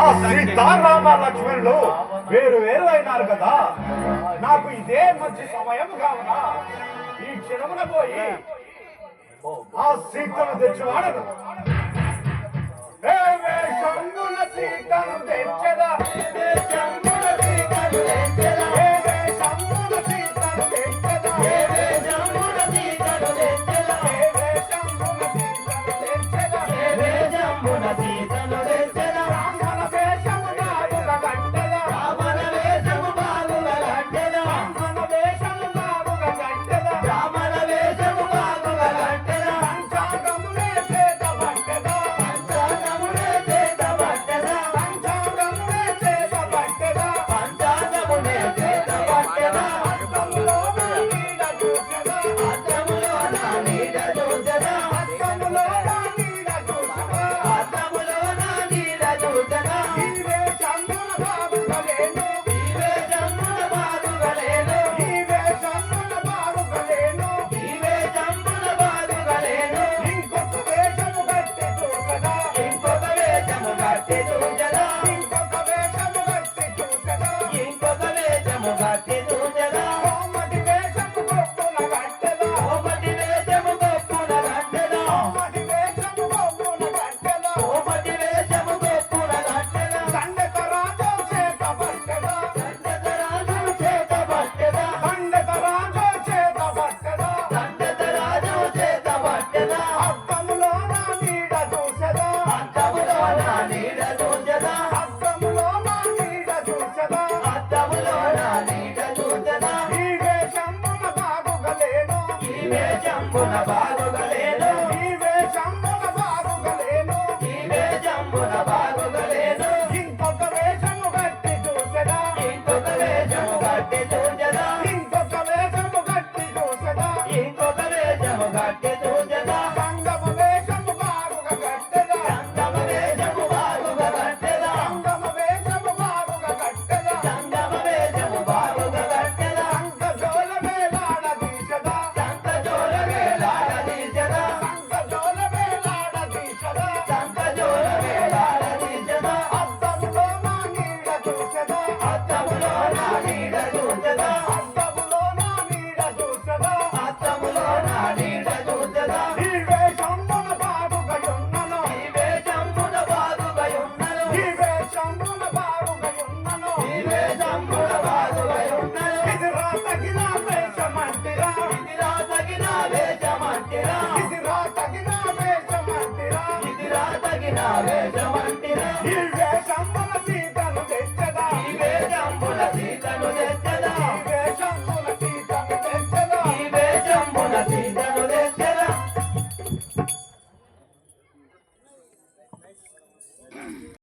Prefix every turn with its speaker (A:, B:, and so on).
A: ఆ సీతారామ లక్ష్మణులు వేరు వేరు అయినారు కదా. నాకు ఇదే మంచి సమయం కావున ఈ క్షణమున పోయి ఆ సీతను తెచ్చివాడను. কবে Yeah.